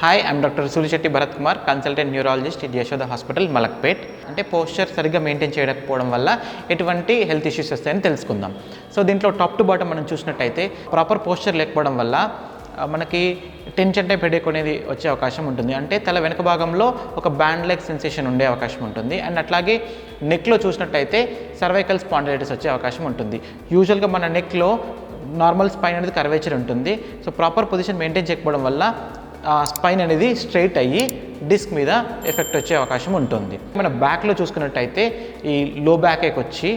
Hi I'm doctor Sulishetti Bharat Kumar consultant neurologist ఇది Yashoda hospital Malakpet అంటే posture సరిగ్గా maintain చేయకపోవడం వల్ల ఎటువంటి హెల్త్ ఇష్యూస్ వస్తాయని తెలుసుకుందాం. సో దీంట్లో టాప్ టు బాటం మనం చూసినట్టయితే ప్రాపర్ పోస్చర్ లేకపోవడం వల్ల మనకి టెన్షన్ టైప్ హెడేక్ అనేది వచ్చే అవకాశం ఉంటుంది. అంటే తల వెనుక భాగంలో ఒక బ్యాండ్ లైక్ సెన్సేషన్ ఉండే అవకాశం ఉంటుంది. అండ్ అట్లాగే నెక్లో చూసినట్టయితే సర్వైకల్ స్పాండలైటిస్ వచ్చే అవకాశం ఉంటుంది. యూజువల్గా మన నెక్లో నార్మల్ స్పైన్ అనేది కర్వేచర్ ఉంటుంది. సో ప్రాపర్ పొజిషన్ మెయింటైన్ చేయకపోవడం వల్ల స్పైన్ అనేది స్ట్రైట్ అయ్యి డిస్క్ మీద ఎఫెక్ట్ వచ్చే అవకాశం ఉంటుంది. మన బ్యాక్లో చూసుకున్నట్టయితే ఈ లో బ్యాక్ వచ్చి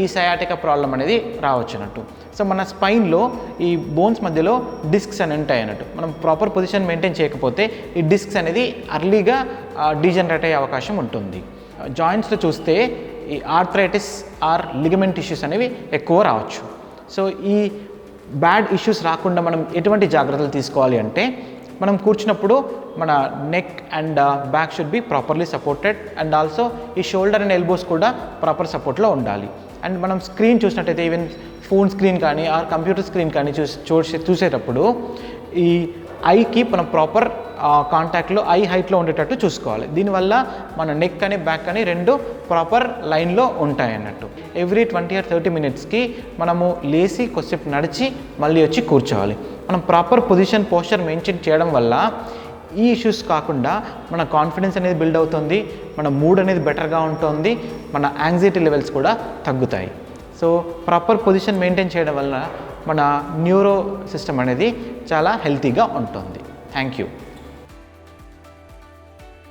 ఈ సయాటిక ప్రాబ్లం అనేది రావచ్చు అన్నట్టు సో మన స్పైన్లో ఈ బోన్స్ మధ్యలో డిస్క్స్ అని ఉంటాయి అన్నట్టు మనం ప్రాపర్ పొజిషన్ మెయింటైన్ చేయకపోతే ఈ డిస్క్స్ అనేది అర్లీగా డీజనరేట్ అయ్యే అవకాశం ఉంటుంది. జాయింట్స్లో చూస్తే ఈ ఆర్థరైటిస్ ఆర్ లిగమెంట్ ఇష్యూస్ అనేవి ఎక్కువ రావచ్చు. సో ఈ బ్యాడ్ ఇష్యూస్ రాకుండా మనం ఎటువంటి జాగ్రత్తలు తీసుకోవాలి అంటే మనం కూర్చున్నప్పుడు మన neck and back should be properly supported and also ఈ షోల్డర్ అండ్ ఎల్బోస్ కూడా ప్రాపర్ సపోర్ట్లో ఉండాలి. అండ్ మనం స్క్రీన్ చూసినట్టయితే ఈవెన్ ఫోన్ స్క్రీన్ కానీ ఆర్ కంప్యూటర్ స్క్రీన్ కానీ చూసి చూసే చూసేటప్పుడు ఈ ఐకి మనం ప్రాపర్ కాంటాక్ట్లో ఐ హైట్లో ఉండేటట్టు చూసుకోవాలి. దీనివల్ల మన నెక్ అని బ్యాక్ కానీ రెండు ప్రాపర్ లైన్లో ఉంటాయి అన్నట్టు. ఎవ్రీ ట్వంటీ ఆర్ థర్టీ మినిట్స్కి మనము లేచి కొద్దిసేపు నడిచి మళ్ళీ వచ్చి కూర్చోవాలి. మనం ప్రాపర్ పొజిషన్ పోస్చర్ మెయింటైన్ చేయడం వల్ల ఈ ఇష్యూస్ కాకుండా మన కాన్ఫిడెన్స్ అనేది బిల్డ్ అవుతుంది మన మూడ్ అనేది బెటర్గా ఉంటుంది మన యాంగ్జైటీ లెవెల్స్ కూడా తగ్గుతాయి. సో ప్రాపర్ పొజిషన్ మెయింటైన్ చేయడం వల్ల మన న్యూరో సిస్టమ్ అనేది చాలా హెల్తీగా ఉంటుంది. Thank you